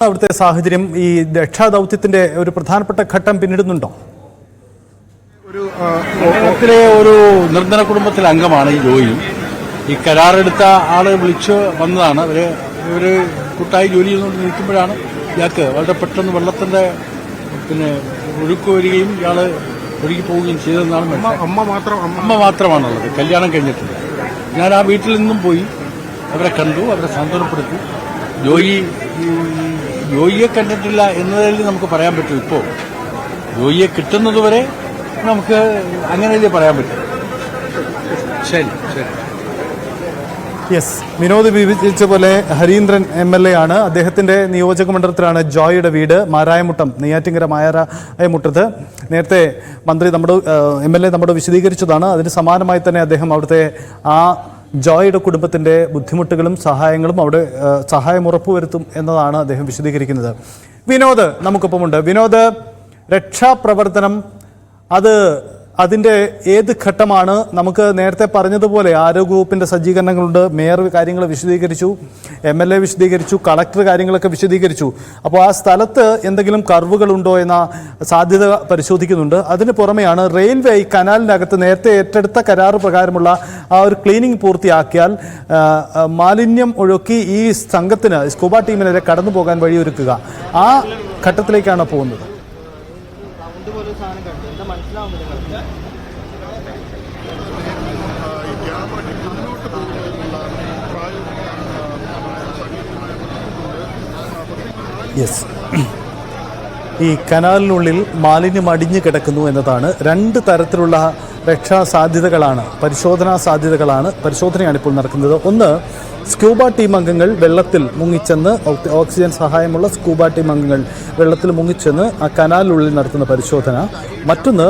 അവിടുത്തെ സാഹചര്യം ഈ രക്ഷാദൗത്യത്തിന്റെ ഒരു പ്രധാനപ്പെട്ട ഘട്ടം പിന്നിടുന്നുണ്ടോ? കേരളത്തിലെ ഒരു നിർധന കുടുംബത്തിലെ അംഗമാണ് ഈ ജോയി ഈ കരാറെടുത്ത ആൾ വിളിച്ച് വന്നതാണ്. അവർ ഇവർ കൂട്ടായി ജോലി ചെയ്തുകൊണ്ട് നിൽക്കുമ്പോഴാണ് ഇയാൾക്ക് വളരെ പെട്ടെന്ന് വെള്ളത്തിന്റെ പിന്നെ ഒഴുക്ക് വരികയും ഇയാൾ ഒഴുകി പോവുകയും ചെയ്തതെന്നാണ് അമ്മ മാത്രം അമ്മ അമ്മ മാത്രമാണുള്ളത്. കല്യാണം കഴിഞ്ഞിട്ടില്ല. ഞാൻ ആ വീട്ടിൽ നിന്നും പോയി അവരെ കണ്ടു അവരെ സാന്ത്വനപ്പെടുത്തി ജോയി ജോയിയെ കണ്ടിട്ടില്ല എന്നതിൽ നമുക്ക് പറയാൻ പറ്റും ഇപ്പോൾ ജോയിയെ കിട്ടുന്നതുവരെ നമുക്ക് അങ്ങനെയല്ലേ പറയാൻ പറ്റും. ശരി ശരി. യെസ് വിനോദ് വിഭജിച്ച പോലെ ഹരീന്ദ്രൻ എം എൽ എ ആണ്. അദ്ദേഹത്തിന്റെ നിയോജക മണ്ഡലത്തിലാണ് ജോയിയുടെ വീട് മാരായമുട്ടം നെയ്യാറ്റിങ്കര മാരായമുട്ടത്ത്. നേരത്തെ മന്ത്രി നമ്മുടെ എം എൽ എ നമ്മുടെ വിശദീകരിച്ചതാണ്. അതിന് സമാനമായി തന്നെ അദ്ദേഹം അവിടുത്തെ ആ ജോയിയുടെ കുടുംബത്തിന്റെ ബുദ്ധിമുട്ടുകളും സഹായങ്ങളും അവിടെ സഹായം ഉറപ്പുവരുത്തും എന്നതാണ് അദ്ദേഹം വിശദീകരിക്കുന്നത്. വിനോദ് നമുക്കൊപ്പമുണ്ട്. വിനോദ് രക്ഷാപ്രവർത്തനം അത് അതിന്റെ ഏത് ഘട്ടമാണ്? നമുക്ക് നേരത്തെ പറഞ്ഞതുപോലെ ആരോഗ്യവകുപ്പിന്റെ സജ്ജീകരണങ്ങളുണ്ട്. മേയർ കാര്യങ്ങൾ വിശദീകരിച്ചു എം എൽ എ വിശദീകരിച്ചു കളക്ടർ കാര്യങ്ങളൊക്കെ വിശദീകരിച്ചു. അപ്പോൾ ആ സ്ഥലത്ത് എന്തെങ്കിലും കർവുകൾ ഉണ്ടോ എന്ന സാധ്യത പരിശോധിക്കുന്നുണ്ട്. അതിന് പുറമെയാണ് റെയിൽവേ ഈ കനാലിനകത്ത് നേരത്തെ ഏറ്റെടുത്ത കരാർ പ്രകാരമുള്ള ആ ഒരു ക്ലീനിങ് പൂർത്തിയാക്കിയാൽ മാലിന്യം ഒഴുക്കി ഈ സംഘത്തിന് സ്കൂബ ടീമിനെ കടന്നു പോകാൻ വഴിയൊരുക്കുക. ആ ഘട്ടത്തിലേക്കാണ് പോകുന്നത്. യെസ് ഈ കനാലിനുള്ളിൽ മാലിന്യം അടിഞ്ഞു കിടക്കുന്നു എന്നതാണ് രണ്ട് തരത്തിലുള്ള രക്ഷാ സാധ്യതകളാണ് പരിശോധനാ സാധ്യതകളാണ് പരിശോധനയാണ് ഇപ്പോൾ നടക്കുന്നത്. ഒന്ന് സ്കൂബ ടീം അംഗങ്ങൾ വെള്ളത്തിൽ മുങ്ങിച്ചെന്ന് ഓക്സിജൻ സഹായമുള്ള സ്കൂബ ടീം അംഗങ്ങൾ വെള്ളത്തിൽ മുങ്ങിച്ചെന്ന് ആ കനാലിനുള്ളിൽ നടത്തുന്ന പരിശോധന. മറ്റൊന്ന്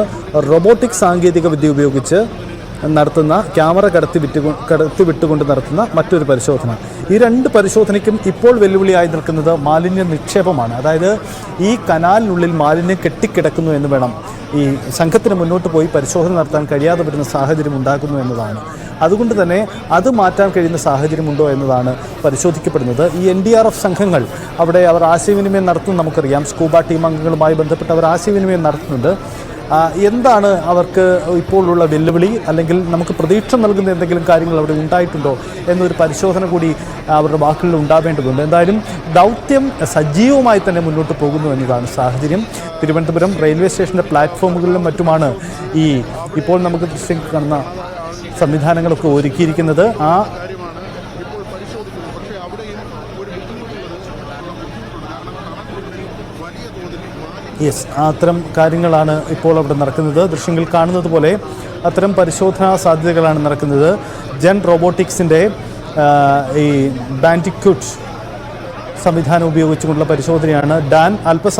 റോബോട്ടിക് സാങ്കേതിക വിദ്യ ഉപയോഗിച്ച് നടത്തുന്ന ക്യാമറ കടത്തി വിറ്റ് കടത്തി വിട്ടുകൊണ്ട് നടത്തുന്ന മറ്റൊരു പരിശോധന. ഈ രണ്ട് പരിശോധനയ്ക്കും ഇപ്പോൾ വെല്ലുവിളിയായി നിൽക്കുന്നത് മാലിന്യ നിക്ഷേപമാണ്. അതായത് ഈ കനാലിനുള്ളിൽ മാലിന്യം കെട്ടിക്കിടക്കുന്നു എന്ന് വേണം ഈ സംഘത്തിന് മുന്നോട്ട് പോയി പരിശോധന നടത്താൻ കഴിയാതെ വരുന്ന സാഹചര്യം ഉണ്ടാക്കുന്നു എന്നതാണ്. അതുകൊണ്ട് തന്നെ അത് മാറ്റാൻ കഴിയുന്ന സാഹചര്യമുണ്ടോ എന്നതാണ് പരിശോധിക്കപ്പെടുന്നത്. ഈ എൻ ഡി ആർ എഫ് സംഘങ്ങൾ അവിടെ അവർ ആശയവിനിമയം നടത്തും നമുക്കറിയാം. സ്കൂബ ടീം അംഗങ്ങളുമായി ബന്ധപ്പെട്ട് അവർ ആശയവിനിമയം നടത്തുന്നുണ്ട്. എന്താണ് അവർക്ക് ഇപ്പോഴുള്ള വെല്ലുവിളി? അല്ലെങ്കിൽ നമുക്ക് പ്രതീക്ഷ നൽകുന്ന എന്തെങ്കിലും കാര്യങ്ങൾ അവിടെ ഉണ്ടായിട്ടുണ്ടോ എന്നൊരു പരിശോധന കൂടി അവരുടെ വാക്കുകളിൽ ഉണ്ടാവേണ്ടതുണ്ട്. എന്തായാലും ദൗത്യം സജീവമായി തന്നെ മുന്നോട്ട് പോകുന്നു എന്നതാണ് സാഹചര്യം. തിരുവനന്തപുരം റെയിൽവേ സ്റ്റേഷന്റെ പ്ലാറ്റ്ഫോമുകളിലും മറ്റുമാണ് ഈ ഇപ്പോൾ നമുക്ക് ദൃശ്യം കാണുന്ന സംവിധാനങ്ങളൊക്കെ ഒരുക്കിയിരിക്കുന്നത്. ആ യെസ് അത്തരം കാര്യങ്ങളാണ് ഇപ്പോൾ അവിടെ നടക്കുന്നത്. ദൃശ്യങ്ങൾ കാണുന്നത് പോലെ അത്തരം പരിശോധനാ സാധ്യതകളാണ് നടക്കുന്നത്. ജെൻ റോബോട്ടിക്സിന്റെ ഈ ബാൻഡിക്യൂട്ട് സംവിധാനം ഉപയോഗിച്ചുകൊണ്ടുള്ള പരിശോധനയാണ്. ഡാൻ അല്പസമയം